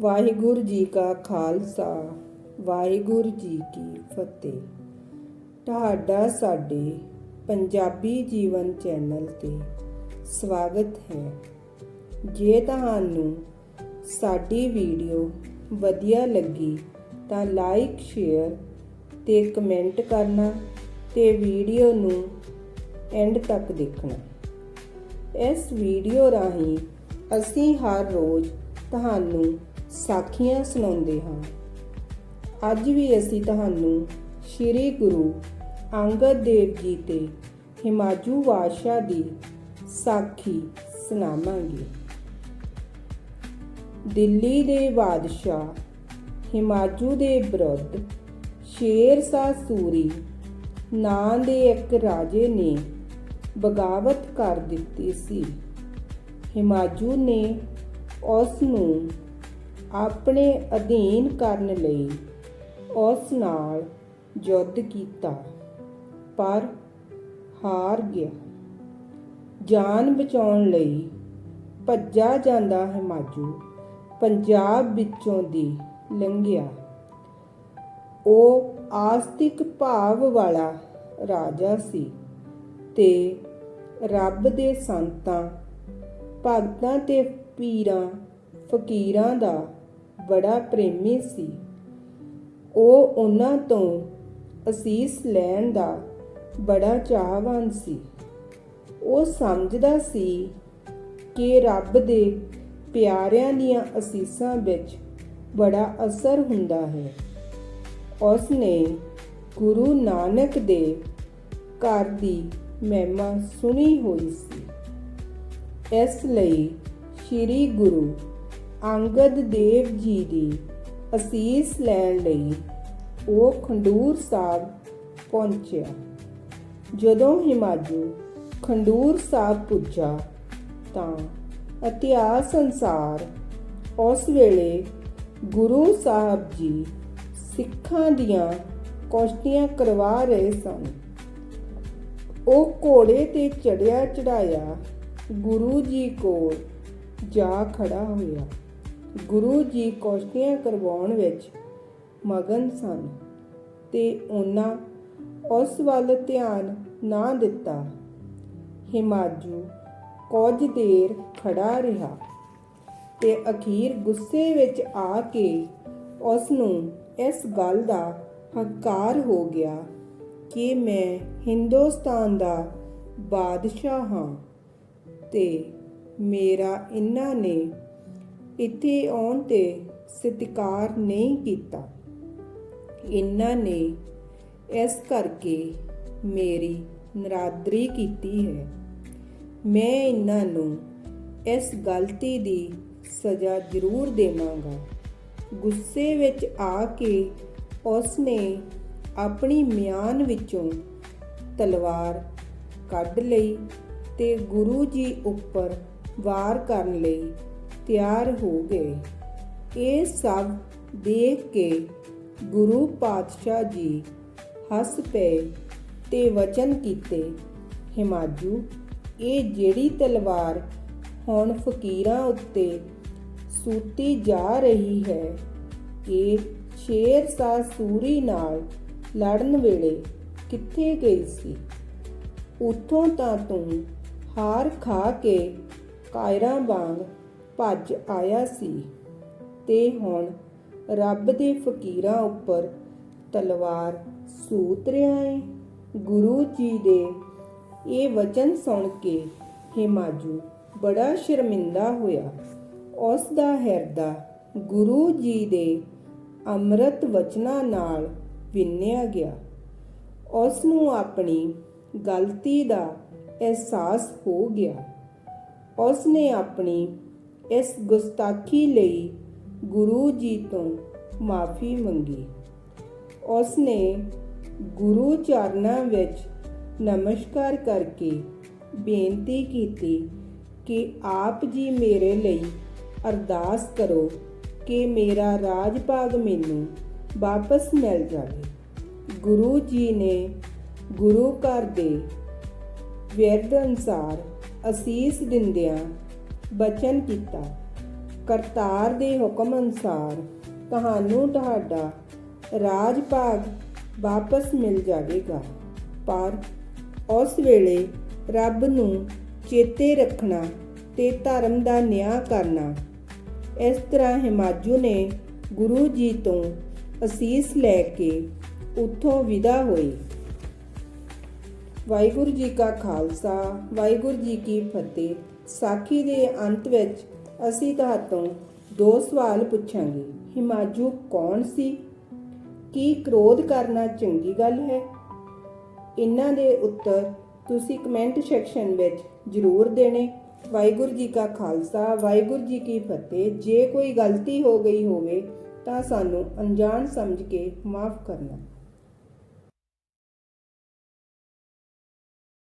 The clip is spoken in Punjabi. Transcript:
ਵਾਹਿਗੁਰੂ ਜੀ ਕਾ ਖਾਲਸਾ, ਵਾਹਿਗੁਰੂ ਜੀ ਕੀ ਫਤਿਹ। ਤੁਹਾਡਾ ਸਾਡੇ ਪੰਜਾਬੀ ਜੀਵਨ ਚੈਨਲ ਤੇ ਸਵਾਗਤ ਹੈ। ਜੇ ਤੁਹਾਨੂੰ ਸਾਡੀ ਵੀਡੀਓ ਵਧੀਆ ਲੱਗੀ ਤਾਂ ਲਾਈਕ, ਸ਼ੇਅਰ ਤੇ ਕਮੈਂਟ ਕਰਨਾ ਤੇ ਵੀਡੀਓ ਨੂੰ ਐਂਡ ਤੱਕ ਦੇਖਣਾ। ਇਸ ਵੀਡੀਓ ਰਾਹੀਂ ਅਸੀਂ ਹਰ ਰੋਜ਼ ਤੁਹਾਨੂੰ ਸਾਖੀਆਂ ਸੁਣਾਉਂਦੇ ਹਾਂ। ਅੱਜ ਵੀ ਅਸੀਂ ਤੁਹਾਨੂੰ ਸ੍ਰੀ ਗੁਰੂ ਅੰਗਦ ਦੇਵ ਜੀ ਤੇ ਹਿਮਾਜੂ ਬਾਦਸ਼ਾਹ ਦੀ ਸਾਖੀ ਸੁਣਾਵਾਂਗੇ। ਦਿੱਲੀ ਦੇ ਬਾਦਸ਼ਾਹ ਹਿਮਾਜੂ ਦੇ ਵਿਰੁੱਧ ਸ਼ੇਰ ਸ਼ਾਹ ਸੂਰੀ ਨਾਂ ਦੇ ਇੱਕ ਰਾਜੇ ਨੇ ਬਗਾਵਤ ਕਰ ਦਿੱਤੀ ਸੀ। ਹਿਮਾਜੂ ਨੇ ਉਸ ਨੂੰ ਆਪਣੇ ਅਧੀਨ ਕਰਨ ਲਈ ਉਸ ਨਾਲ ਯੁੱਧ ਕੀਤਾ, ਪਰ ਹਾਰ ਗਿਆ। ਜਾਨ ਬਚਾਉਣ ਲਈ ਭੱਜਾ ਜਾਂਦਾ ਹਿਮਾਜੂ, ਪੰਜਾਬ ਵਿੱਚੋਂ ਦੀ ਲੰਘਿਆ। ਉਹ ਆਸਤਿਕ ਭਾਵ ਵਾਲਾ ਰਾਜਾ ਸੀ ਤੇ ਰੱਬ ਦੇ ਸੰਤਾਂ, ਭਗਤਾਂ ਤੇ ਪੀਰਾਂ, ਫਕੀਰਾਂ ਦਾ ਬੜਾ ਪ੍ਰੇਮੀ ਸੀ। ਉਹ ਉਹਨਾਂ ਤੋਂ ਅਸੀਸ ਲੈਣ ਦਾ ਬੜਾ ਚਾਹਵਾਨ ਸੀ। ਉਹ ਸਮਝਦਾ ਸੀ ਕਿ ਰੱਬ ਦੇ ਪਿਆਰਿਆਂ ਦੀਆਂ ਅਸੀਸਾਂ ਵਿੱਚ ਬੜਾ ਅਸਰ ਹੁੰਦਾ ਹੈ। ਉਸ ਨੇ ਗੁਰੂ ਨਾਨਕ ਦੇ ਘਰ ਦੀ ਮਹਿਮਾ ਸੁਣੀ ਹੋਈ ਸੀ। ਇਸ ਲਈ ਸ੍ਰੀ ਗੁਰੂ ਅੰਗਦ ਦੇਵ ਜੀ ਦੀ ਅਸੀਸ ਲੈਣ ਲਈ ਉਹ ਖੰਡੂਰ ਸਾਹਿਬ ਪਹੁੰਚਿਆ। ਜਦੋਂ ਹਿਮਾਜੂ ਖੰਡੂਰ ਸਾਹਿਬ ਪੁੱਜਾ ਤਾਂ ਇਤਿਹਾਸ ਅਨਸਾਰ ਉਸ ਵੇਲੇ ਗੁਰੂ ਸਾਹਿਬ ਜੀ ਸਿੱਖਾਂ ਦੀਆਂ ਕੋਸ਼ਟੀਆਂ ਕਰਵਾ ਰਹੇ ਸਨ। ਉਹ ਘੋੜੇ ਤੇ ਚੜਿਆ ਚੜਾਇਆ ਗੁਰੂ ਜੀ ਕੋਲ ਜਾ ਖੜਾ ਹੋਇਆ। ਗੁਰੂ ਜੀ ਕੁਸ਼ਤੀਆਂ ਕਰਵਾਉਣ ਵਿੱਚ ਮਗਨ ਸਨ ਤੇ ਉਹਨਾਂ ਉਸ ਵੱਲ ਧਿਆਨ ਨਾ ਦਿੱਤਾ। ਹਿਮਾਜੂ ਕੁਝ ਦੇਰ ਖੜਾ ਰਿਹਾ ਤੇ ਅਖੀਰ ਗੁੱਸੇ ਵਿੱਚ ਆ ਕੇ ਉਸ ਨੂੰ ਇਸ ਗੱਲ ਦਾ ਹੰਕਾਰ ਹੋ ਗਿਆ ਕਿ ਮੈਂ ਹਿੰਦੁਸਤਾਨ ਦਾ ਬਾਦਸ਼ਾਹ ਹਾਂ ਤੇ ਮੇਰਾ ਇਹਨਾਂ ਨੇ ਇੱਥੇ ਆਉਣ ਤੇ ਸਤਿਕਾਰ ਨਹੀਂ ਕੀਤਾ। ਇਹਨਾਂ ਨੇ ਇਸ ਕਰਕੇ ਮੇਰੀ ਨਰਾਦਰੀ ਕੀਤੀ ਹੈ। ਮੈਂ ਇਹਨਾਂ ਨੂੰ ਇਸ ਗਲਤੀ ਦੀ ਸਜ਼ਾ ਜ਼ਰੂਰ ਦੇਵਾਂਗਾ। ਗੁੱਸੇ ਵਿੱਚ ਆ ਕੇ ਉਸ ਨੇ ਆਪਣੀ ਮਿਆਨ ਵਿੱਚੋਂ ਤਲਵਾਰ ਕੱਢ ਲਈ ਤੇ ਗੁਰੂ ਜੀ ਉੱਪਰ ਵਾਰ ਕਰਨ ਲਈ ਤਿਆਰ ਹੋ ਗਏ। ਇਹ ਸਭ ਦੇਖ ਕੇ ਗੁਰੂ ਪਾਤਸ਼ਾਹ ਜੀ ਹੱਸ ਪਏ ਤੇ ਵਚਨ ਕੀਤੇ, ਹਿਮਾਜੂ, ਇਹ ਜਿਹੜੀ ਤਲਵਾਰ ਹੁਣ ਫਕੀਰਾਂ ਉੱਤੇ ਸੂਤੀ ਜਾ ਰਹੀ ਹੈ, ਇਹ ਸ਼ੇਰ ਸ਼ਾਹ ਸੂਰੀ ਨਾਲ ਲੜਨ ਵੇਲੇ ਕਿੱਥੇ ਗਈ ਸੀ? ਉਥੋਂ ਤਾਂ ਤੂੰ ਹਾਰ ਖਾ ਕੇ ਕਾਇਰਾਂ ਵਾਂਗ ਭੱਜ ਆਇਆ ਸੀ ਤੇ ਹੁਣ ਰੱਬ ਦੇ ਫਕੀਰਾਂ ਉੱਪਰ ਤਲਵਾਰ ਸੂਤ ਰਿਹਾ ਏ। ਗੁਰੂ ਜੀ ਦੇ ਇਹ ਵਚਨ ਸੁਣ ਕੇ ਹਿਮਾਜੂ ਬੜਾ ਸ਼ਰਮਿੰਦਾ ਹੋਇਆ। ਉਸ ਦਾ ਹਿਰਦਾ ਗੁਰੂ ਜੀ ਦੇ ਅੰਮ੍ਰਿਤ ਵਚਨਾਂ ਨਾਲ ਵਿੰਨਿਆ ਗਿਆ। ਉਸ ਨੂੰ ਆਪਣੀ ਗਲਤੀ ਦਾ ਅਹਿਸਾਸ ਹੋ ਗਿਆ। ਉਸ ਨੇ ਆਪਣੀ ਇਸ ਗੁਸਤਾਖੀ ਲਈ ਗੁਰੂ ਜੀ ਤੋਂ ਮਾਫੀ ਮੰਗੀ। ਉਸ ਨੇ ਗੁਰੂ ਚਰਨਾਂ ਵਿੱਚ ਨਮਸਕਾਰ ਕਰਕੇ ਬੇਨਤੀ ਕੀਤੀ ਕਿ ਆਪ ਜੀ ਮੇਰੇ ਲਈ ਅਰਦਾਸ ਕਰੋ ਕਿ ਮੇਰਾ ਰਾਜ ਭਾਗ ਮੈਨੂੰ ਵਾਪਸ ਮਿਲ ਜਾਵੇ। ਗੁਰੂ ਜੀ ਨੇ ਗੁਰੂ ਘਰ ਦੇ ਵਿਰਧ ਅਨਸਾਰ ਅਸੀਸ ਦਿੰਦਿਆਂ ਬਚਨ ਕੀਤਾ। ਕਰਤਾਰ ਦੇ ਹੁਕਮ ਅਨੁਸਾਰ ਤੁਹਾਨੂੰ ਤੁਹਾਡਾ ਰਾਜ ਭਾਗ ਵਾਪਸ ਮਿਲ ਜਾਵੇਗਾ। ਪਰ ਉਸ ਵੇਲੇ ਰੱਬ ਨੂੰ ਚੇਤੇ ਰੱਖਣਾ ਤੇ ਧਰਮ ਦਾ ਨਿਆਂ ਕਰਨਾ। ਇਸ ਤਰ੍ਹਾਂ ਹਿਮਾਜੂ ਨੇ ਗੁਰੂ ਜੀ ਤੋਂ ਅਸੀਸ ਲੈ ਕੇ ਉੱਥੋਂ ਵਿਦਾ ਹੋਏ। ਵਾਹਿਗੁਰੂ ਜੀ ਕਾ ਖਾਲਸਾ, ਵਾਹਿਗੁਰੂ ਜੀ ਕੀ ਫਤਿਹ। ਸਾਖੀ ਦੇ ਅੰਤ ਵਿੱਚ ਅਸੀਂ ਤੁਹਾਤੋਂ ਦੋ ਸਵਾਲ ਪੁੱਛਾਂਗੇ। ਹਿਮਾਜੂ ਕੌਣ ਸੀ? ਕੀ ਕ੍ਰੋਧ ਕਰਨਾ ਚੰਗੀ ਗੱਲ ਹੈ? ਇਹਨਾਂ ਦੇ ਉੱਤਰ ਤੁਸੀਂ ਕਮੈਂਟ ਸੈਕਸ਼ਨ ਵਿੱਚ ਜ਼ਰੂਰ ਦੇਣੇ। ਵਾਹਿਗੁਰੂ ਜੀ ਕਾ ਖਾਲਸਾ, ਵਾਹਿਗੁਰੂ ਜੀ ਕੀ ਫਤਿਹ। ਜੇ ਕੋਈ ਗਲਤੀ ਹੋ ਗਈ ਹੋਵੇ ਤਾਂ ਸਾਨੂੰ ਅਣਜਾਣ ਸਮਝ ਕੇ ਮਾਫ ਕਰਨਾ।